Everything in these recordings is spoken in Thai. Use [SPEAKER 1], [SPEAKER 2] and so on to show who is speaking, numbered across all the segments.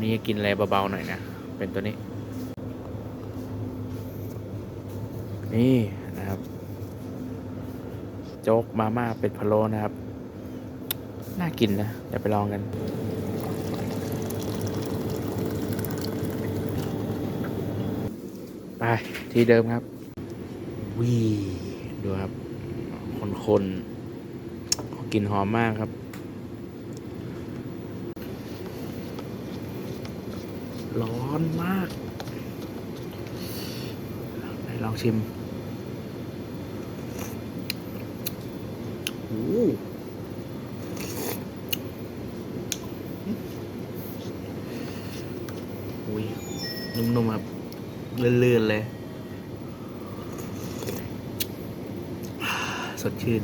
[SPEAKER 1] วันนี้กินอะไรเบาๆหน่อยนะ เป็นตัวนี้ นี่นะครับ โจ๊กมาม่าเป็ดพะโล้นะครับ น่ากินนะเดี๋ยวไปลองกันไปที่เดิมครับ วีดูครับ คนๆกินหอมมากครับ ร้อนมากไหนลองชิมโอ้โหอุ้ยนุ่มๆครับลื่นๆเลย สดชื่น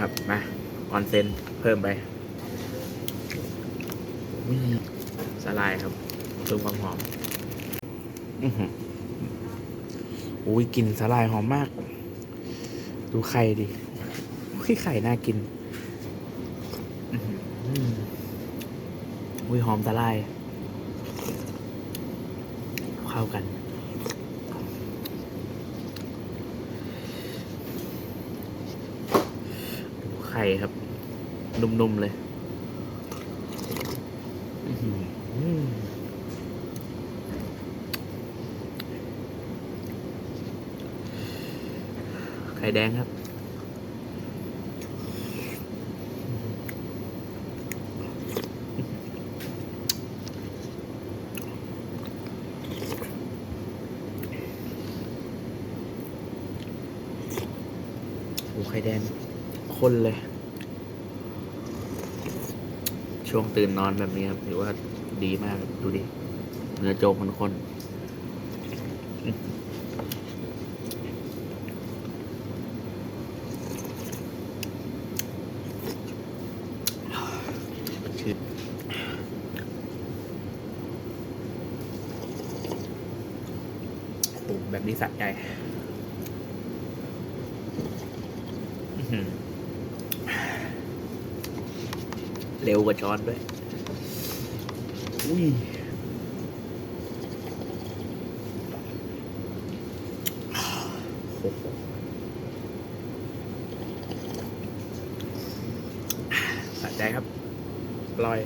[SPEAKER 1] นะครับมาออนเซนเพิ่มไปสลายครับเพิ่มความหอมอือหืออุ้ยกลิ่นสลายหอมมาก ดูไข่ดิอุ้ยไข่น่ากินอุ้ยหอมสลาย เข้ากัน ไข่ครับ นุ่มๆเลยอื้อหือไข่แดงครับโอ้ไข่แดง ข้นเลย ช่วงตื่นนอนแบบนี้ครับถือว่าดีมากดูดิ เนื้อโจ๊กมันข้นชื่อโอ้แบบนี้สะใจอื้อหือ เร็วกว่าช้อนด้วย อุ้ยโอ้โหสะใจครับอร่อย